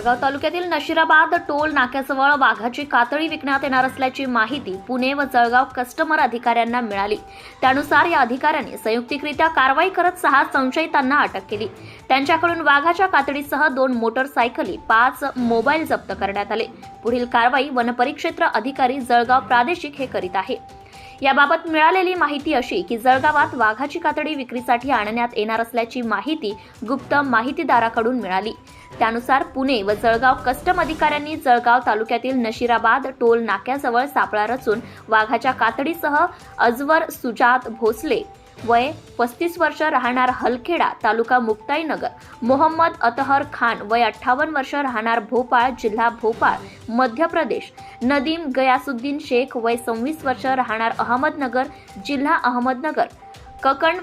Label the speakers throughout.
Speaker 1: जळगाव तालुक्यातील नशिराबाद टोल नाक्याजवळ वाघाची कातळी विकण्यात येणार असल्याची माहिती पुणे व जळगाव कस्टमर अधिकाऱ्यांना मिळाली. त्यानुसार या अधिकाऱ्यांनी संयुक्तिकरित्या कारवाई करत सहा संशयितांना अटक केली. त्यांच्याकडून वाघाच्या कातडीसह दोन मोटरसायकली पाच मोबाईल जप्त करण्यात आले. पुढील कारवाई वनपरिक्षेत्र अधिकारी जळगाव प्रादेशिक हे करीत आहे. याबाबत मिळालेली माहिती अशी की जळगावात वाघाची कातडी विक्रीसाठी आणण्यात येणार असल्याची माहिती गुप्त माहितीदाराकडून मिळाली. त्यानुसार पुणे व जळगाव कस्टम अधिकाऱ्यांनी जळगाव तालुक्यातील नशिराबाद टोल नाक्याजवळ सापळा रचून वाघाच्या कातडीसह अजवर सुजात भोसले वय पस्तीस वर्ष राहणार हलखेडा तालुका मुक्ताईनगर मोहम्मद अतहर खान वय अठ्ठावन्न वर्ष राहणार भोपाळ जिल्हा भोपाळ मध्य प्रदेश. नदीम गयासुद्दीन शेख वय सव्वीस वर्ष राहणार अहमदनगर जिल्हा अहमदनगर. ककण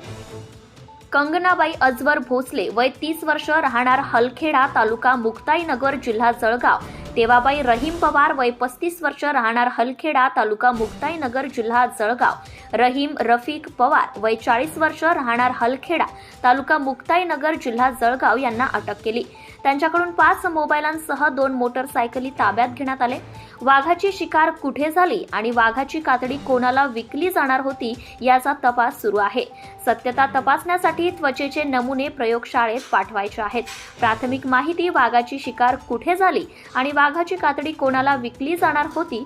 Speaker 1: कंगनाबाई अजवर भोसले वय तीस वर्ष राहणार हलखेडा तालुका मुक्ताईनगर जिल्हा जळगाव. देवाबाई रहीम पवार वय पस्तीस वर्ष राहणार हलखेडा तालुका मुक्ताईनगर जिल्हा जळगाव. रहीम रफिक पवार वय चाळीस वर्ष राहणार हलखेडा तालुका मुक्ताईनगर जिल्हा जळगाव यांना अटक केली. त्यांच्याकडून पाच मोबाईलांसह दोन मोटरसायकली ताब्यात घेण्यात आले. वाघाची शिकार कुठे झाली आणि वाघाची कातडी कोणाला विकली जाणार होती याचा तपास सुरू आहे. सत्यता तपासण्यासाठी त्वचेचे नमुने प्रयोगशाळेत पाठवायचे आहेत. प्राथमिक माहिती वाघाची शिकार कुठे झाली आणि वाघ वाघाची कातडी कोणाला विकली जाणार होती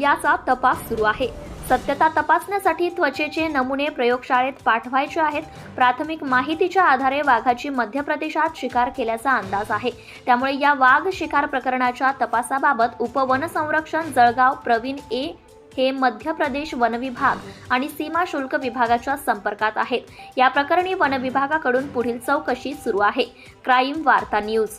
Speaker 1: याचा तपास सुरू आहे. सत्यता तपासण्यासाठी त्वचेचे नमुने प्रयोगशाळेत पाठवायचे आहेत. प्राथमिक माहितीच्या आधारे वाघाची मध्य प्रदेशात शिकार केल्याचा अंदाज आहे. त्यामुळे या वाघ शिकार प्रकरणाच्या तपासाबाबत उपवनसंरक्षण जळगाव प्रवीण ए हे मध्य प्रदेश वनविभाग आणि सीमा शुल्क विभागाच्या संपर्कात आहेत. या प्रकरणी वनविभागाकडून पुढील चौकशी सुरू आहे. क्राईम वार्ता news.